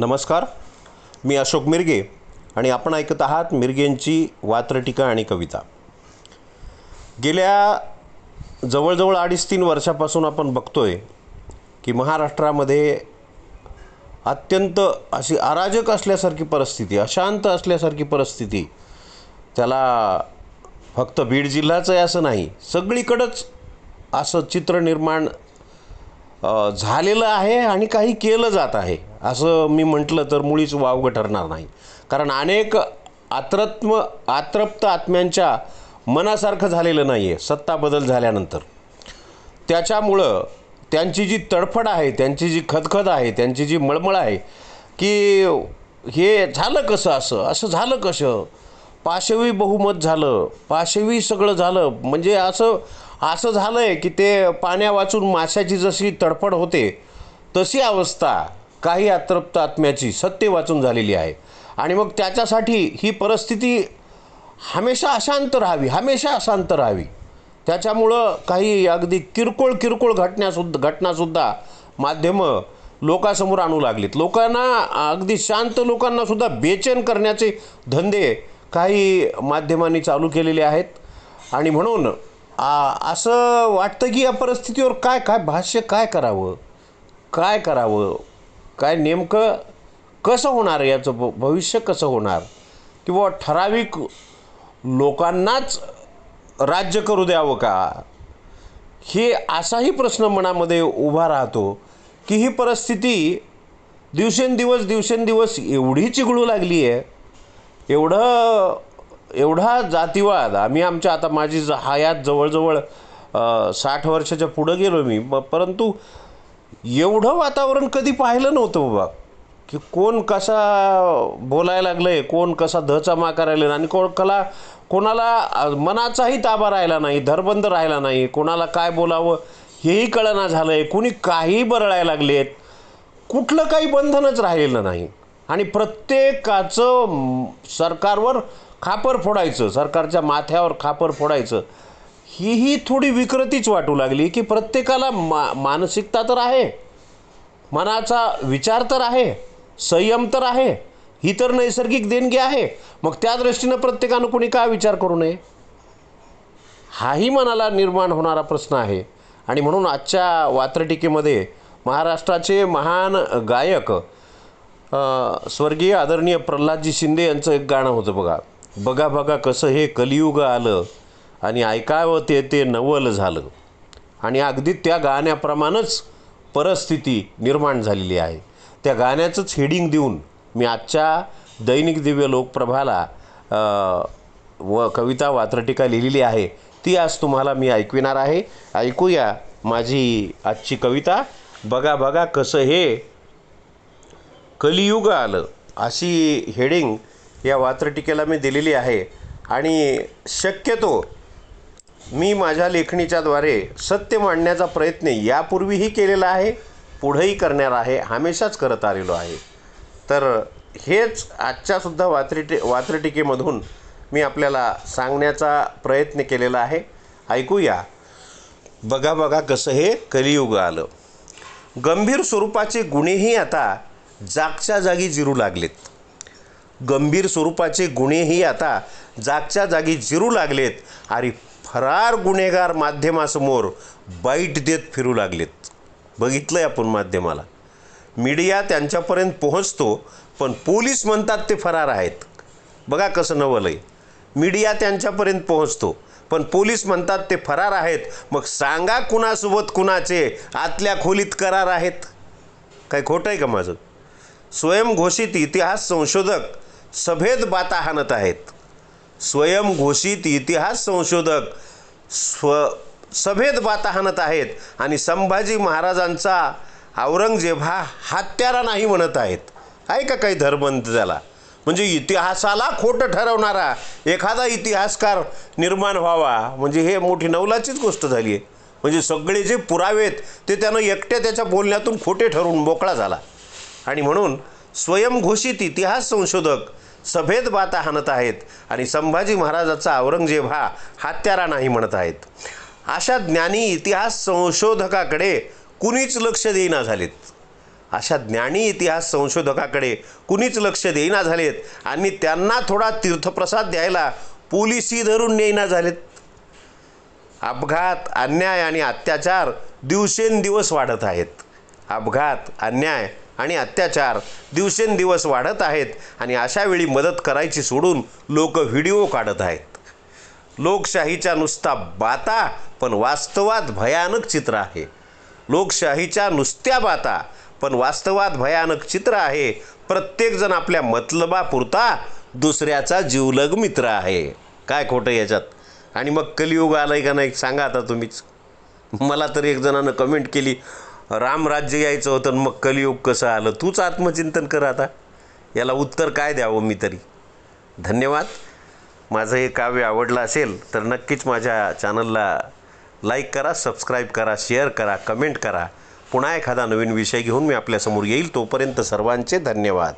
नमस्कार. मी अशोक मिरगे आणि आपण ऐकत आहात मिरगेंची वात्रटिका आणि कविता. गेल्या जवळजवळ अडीच तीन वर्षापासून आपण बघतोय की महाराष्ट्रामध्ये अत्यंत अशी अराजक असल्यासारखी परिस्थिती अशांत असल्यासारखी परिस्थिती त्याला फक्त बीड जिल्हाचं आहे असं नाही सगळीकडंच असं चित्र निर्माण झालेलं आहे आणि काही केलं जात आहे. असं मी म्हटलं तर मुळीच वावगं ठरणार नाही. कारण अनेक आत्रत्म आत्रप्त आत्म्यांच्या मनासारखं झालेलं नाही आहे सत्ता बदल झाल्यानंतर. त्याच्यामुळं त्यांची जी तडफड आहे त्यांची जी खदखद आहे त्यांची जी मळमळ आहे की हे झालं कसं असं? असं झालं कसं? पाशवी बहुमत झालं. पाशवी सगळं झालं. म्हणजे असं असं झालं आहे की ते पाण्या वाचून माशाची जशी तडफड होते तशी अवस्था काही अतृप्त आत्म्याची सत्य वाचून झालेली आहे. आणि मग त्याच्यासाठी ही परिस्थिती हमेशा अशांत राहावी हमेशा अशांत राहावी. त्याच्यामुळं काही अगदी किरकोळ किरकोळ घटनासुद्धा घटनासुद्धा माध्यमं लोकांसमोर आणू लागलीत. लोकांना अगदी शांत लोकांनासुद्धा बेचैन करण्याचे धंदे काही माध्यमांनी चालू केलेले आहेत. आणि म्हणून असं वाटतं की या परिस्थितीवर काय काय भाष्य काय करावं? काय करावं? काय नेमकं कसं होणार याचं भ- भविष्य कसं होणार? किंवा ठराविक लोकांनाच राज्य करू द्यावं का? हे असाही प्रश्न मनामध्ये उभा राहतो की ही परिस्थिती दिवसेंदिवस दिवसेंदिवस एवढी चिघळू लागली आहे एवढं एवढा जातीवाद आम्ही आमच्या आता माझी ज- हयात जवळजवळ साठ वर्षाच्या पुढं गेलो मी परंतु एवढं वातावरण कधी पाहिलं नव्हतं बाबा. की कोण कसा बोलायला आहे कोण कसा धचामा करायला आणि कोण कला कोणाला मनाचाही ताबा राहिला नाही धरबंद राहिला नाही कोणाला काय बोलावं हेही कळना झालं आहे कुणी काही बरळायला लागले आहेत कुठलं काही बंधनच राहिलेलं नाही. आणि प्रत्येकाचं सरकारवर खापर फोडायचं सरकारच्या माथ्यावर खापर फोडायचं. ही ही थोडी विकृतीच वाटू लागली की प्रत्येकाला मा मानसिकता तर आहे. मनाचा विचार तर आहे. संयम तर आहे. ही तर नैसर्गिक देणगी आहे. मग त्या दृष्टीनं प्रत्येकानं कोणी का विचार करू नये? हाही मनाला निर्माण होणारा प्रश्न आहे. आणि म्हणून आजच्या वात्रटिकेमध्ये महाराष्ट्राचे महान गायक स्वर्गीय आदरणीय प्रल्हादजी शिंदे यांचं एक गाणं होतं बघा. बघा बघा कसं हे कलियुग आलं. आणि ऐकावं ते ते नवल झालं. आणि अगदी त्या गाण्याप्रमाणेच परिस्थिती निर्माण झालेली आहे. त्या गाण्याचंच हेडिंग देऊन मी आजच्या दैनिक दिव्य लोकप्रभाला व कविता वात्रटिका लिहिलेली आहे. ती आज तुम्हाला मी ऐकविणार आहे. ऐकूया माझी आजची कविता. बघा बघा कसं हे कलियुग आलं. अशी हेडिंग या वात्रटिकेला मी दिलेली आहे. आणि शक्यतो मी माझ्या लेखणीच्याद्वारे सत्य मांडण्याचा प्रयत्न यापूर्वीही केलेला आहे पुढंही करणार आहे हमेशाच करत आलेलो आहे. तर हेच आजच्यासुद्धा वात्रिटी वात्रटिकेमधून मी आपल्याला सांगण्याचा प्रयत्न केलेला आहे. ऐकूया. बघा बघा कसं हे कलियुग आलं. गंभीर स्वरूपाचे गुन्हेही आता जागच्या जागी जिरू लागलेत. गंभीर स्वरूपाचे गुन्हेही आता जागच्या जागी जिरू लागलेत. आणि फरार गुन्हेगार माध्यमासमोर बाईट देत फिरू लागलेत. बघितलंय आपण माध्यमाला. मीडिया त्यांच्यापर्यंत पोहोचतो पण पोलीस म्हणतात ते फरार आहेत. बघा कसं नवलंय. मीडिया त्यांच्यापर्यंत पोहोचतो पण पोलीस म्हणतात ते फरार आहेत. मग सांगा कुणासोबत कुणाचे आतल्या खोलीत करार आहेत? काय खोटं आहे का माझं? स्वयंघोषित इतिहास संशोधक सभेत बाता हाणत आहेत स्वयंघोषित इतिहास संशोधक स्व सभेत बाता हाणत आहेत आणि संभाजी महाराजांचा औरंगजेब हा हत्यारा नाही म्हणत आहेत. आहे का काही धर्मंत त्याला? म्हणजे इतिहासाला खोटं ठरवणारा एखादा इतिहासकार निर्माण व्हावा म्हणजे हे मोठी नवलाचीच गोष्ट झाली आहे. म्हणजे सगळे जे पुरावेत ते त्यानं एकट्या त्याच्या बोलण्यातून खोटे ठरवून मोकळा झाला. आणि म्हणून स्वयंघोषित इतिहास संशोधक सभेत बाता हाणत आहेत आणि संभाजी महाराजाचा औरंगजेब हा हत्यारा नाही म्हणत आहेत. अशा ज्ञानी इतिहास संशोधकाकडे कुणीच लक्ष देईना झालेत. अशा ज्ञानी इतिहास संशोधकाकडे कुणीच लक्ष देईना झालेत आणि त्यांना थोडा तीर्थप्रसाद द्यायला पोलिसी धरून नेईना झालेत. अपघात अन्याय आणि अत्याचार दिवसेंदिवस वाढत आहेत. अपघात अन्याय आणि अत्याचार दिवसेंदिवस वाढत आहेत आणि अशा वेळी मदत करायची सोडून लोक व्हिडिओ काढत आहेत. लोकशाहीच्या नुसता बाता पण वास्तवात भयानक चित्र आहे. लोकशाहीच्या नुसत्या बाता पण वास्तवात भयानक चित्र आहे. प्रत्येकजण आपल्या मतलबापुरता दुसऱ्याचा जीवलग मित्र आहे. काय खोटं याच्यात? आणि मग कलियुग आलं आहे का नाही? सांगा आता तुम्हीच. मला तर एक जणानं कमेंट केली रामराज्य यायचं होतं आणि मग कलियुग कसं आलं? तूच आत्मचिंतन कर आता. याला उत्तर काय द्यावं मी तरी? धन्यवाद. माझं हे काव्य आवडलं असेल तर नक्कीच माझ्या चॅनलला लाईक करा सबस्क्राईब करा शेअर करा कमेंट करा. पुन्हा एखादा नवीन विषय घेऊन मी आपल्यासमोर येईल. तोपर्यंत सर्वांचे धन्यवाद.